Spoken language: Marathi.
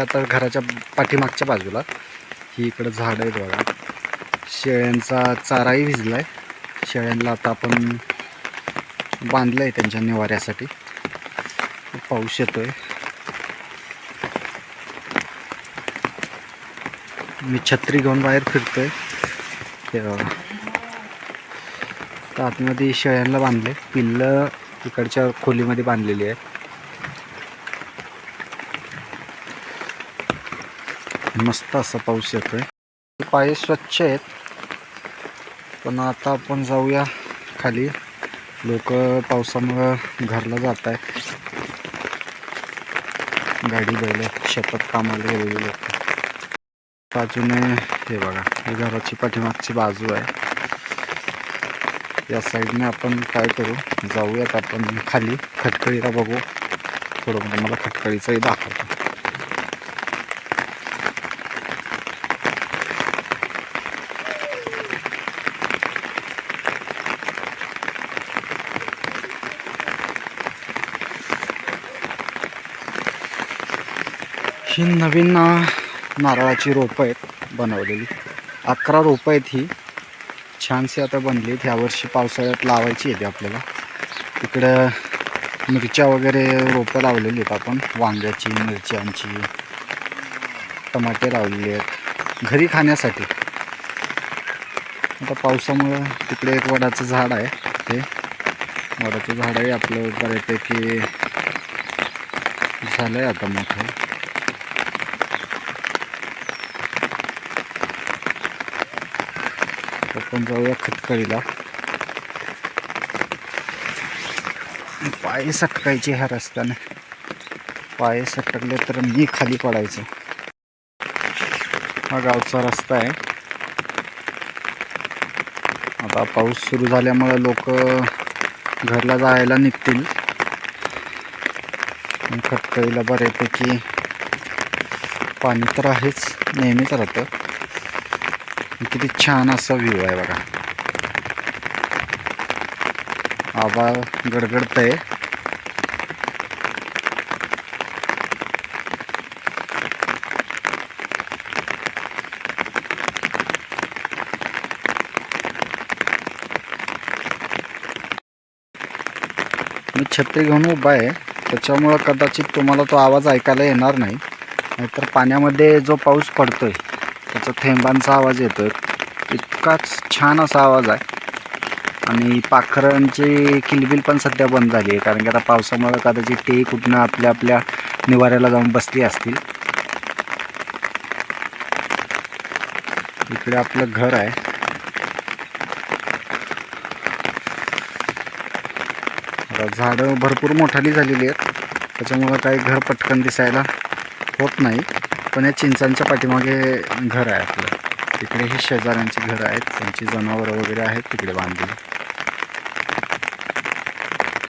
आता घराच्या पाठीमागच्या बाजूला ही इकडं झाड आहेत बघा. शेळ्यांचा चाराही भिजला आहे शेळ्यांना आता आपण बांधलं आहे त्यांच्या निवाऱ्यासाठी. पाऊस येतो आहे मी छत्री घेऊन बाहेर फिरतोय. तर आतमध्ये शेळ्यांना बांधले पिल्लं इकडच्या खोलीमध्ये बांधलेली आहे मस्त असा पाऊस येतोय. पाय स्वच्छ आहेत. पण आता आपण जाऊया खाली. लोक पावसामुळं घरला जात आहेत. गाडी बैल शेतात कामाला गेलेली लोक. बाजूने हे बघा ही घराची पाठीमागची बाजू आहे. या साईडने आपण काय करू? जाऊयात आपण खाली. खटकळीला बघू. थोडं म्हणजे मला खटकळीचंही दाखवतो. ही नवीन नारळाची रोपं आहेत बनवलेली. अकरा रोपं आहेत ही. छानशी आता बनली आहेत. ह्यावर्षी पावसाळ्यात लावायची आहे आपल्याला. इकडं मिरच्या वगैरे रोपं लावलेली आहेत आपण. वांग्याची मिरच्यांची टमाटे लावलेले आहेत. घरी खाण्यासाठी. आता पावसामुळं तिकडे एक वडाचं झाड आहे. ते वडाचं झाड आहे आपलं बऱ्यापैकी झालं आहे आता मोठं. आपण जाऊया खतकळीला पाय सटकायचे ह्या रस्त्याने. पाय सटकले तर मी खाली पडायचं. हा गावचा रस्ता आहे. आता पाऊस सुरू झाल्यामुळे लोक घरला जायला निघतील. आणि खतकळीला बऱ्यापैकी पाणी तर आहेच नेहमीच राहतं. किती छान असा व्ह्यू आहे बघा. आभाळ आहे मी छत्री घेऊन उभा आहे. त्याच्यामुळं कदाचित तुम्हाला तो आवाज ऐकायला येणार नाही. नाहीतर पाण्यामध्ये जो पाऊस पडतोय त्याचा थेंबांचा आवाज येतो इतकाच छान असा आवाज आहे. आणि पाखरांची किलबिल पण सध्या बंद झाली आहे. कारण की आता पावसामुळे कदाचित ते कुठनं आपल्या आपल्या निवाऱ्याला जाऊन बसली असतील. इकडे आपलं घर आहे. झाडं भरपूर मोठाली झालेली आहेत. त्याच्यामुळं काही घर पटकन दिसायला होत नाही. पण या चिंचांच्या पाठीमागे घर आहे आपलं. तिकडे ही शेजाऱ्यांची घरं आहेत त्यांची जनावरं वगैरे आहेत तिकडे बांधलेली